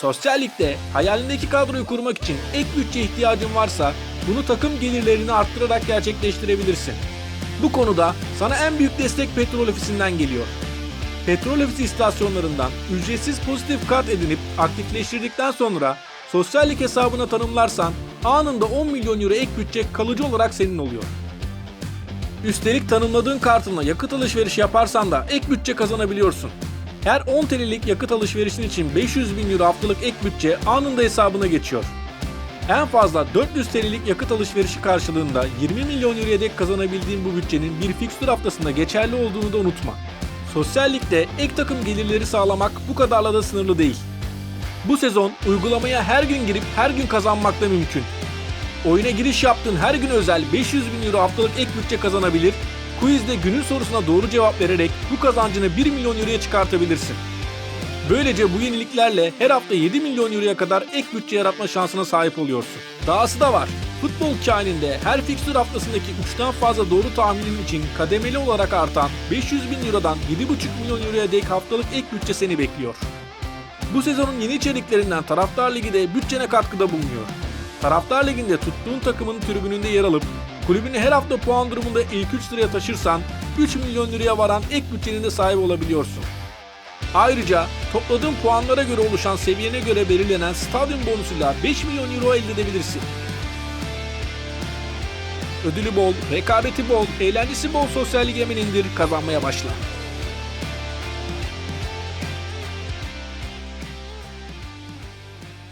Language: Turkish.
Sosyal Lig'de hayalindeki kadroyu kurmak için ek bütçe ihtiyacın varsa bunu takım gelirlerini arttırarak gerçekleştirebilirsin. Bu konuda sana en büyük destek Petrol Ofisi'nden geliyor. Petrol Ofisi istasyonlarından ücretsiz pozitif kart edinip aktifleştirdikten sonra sosyal lig hesabına tanımlarsan anında 10 milyon euro ek bütçe kalıcı olarak senin oluyor. Üstelik tanımladığın kartınla yakıt alışverişi yaparsan da ek bütçe kazanabiliyorsun. Her 10 TL'lik yakıt alışverişin için 500 bin euro haftalık ek bütçe anında hesabına geçiyor. En fazla 400 TL'lik yakıt alışverişi karşılığında 20 milyon euroya dek kazanabildiğin bu bütçenin bir fikstür haftasında geçerli olduğunu da unutma. Sosyal Lig'de ek takım gelirleri sağlamak bu kadarla da sınırlı değil. Bu sezon uygulamaya her gün girip her gün kazanmak da mümkün. Oyuna giriş yaptığın her gün özel 500 bin euro haftalık ek bütçe kazanabilir, quizde günün sorusuna doğru cevap vererek bu kazancını 1 milyon euroya çıkartabilirsin. Böylece bu yeniliklerle her hafta 7 milyon euroya kadar ek bütçe yaratma şansına sahip oluyorsun. Dahası da var. Futbol kaininde her fikstür haftasındaki 3'ten fazla doğru tahminin için kademeli olarak artan 500 bin eurodan 7,5 milyon euroya dek haftalık ek bütçe seni bekliyor. Bu sezonun yeni içeriklerinden Taraftar Ligi de bütçene katkıda bulunuyor. Taraftar Ligi'nde tuttuğun takımın tribününde yer alıp kulübünü her hafta puan durumunda ilk 3 sıraya taşırsan 3 milyon liraya varan ek bütçenin de sahibi olabiliyorsun. Ayrıca topladığın puanlara göre oluşan seviyene göre belirlenen stadyum bonusuyla 5 milyon euro elde edebilirsin. Ödülü bol, rekabeti bol, eğlencesi bol sosyal lig indir, kazanmaya başla.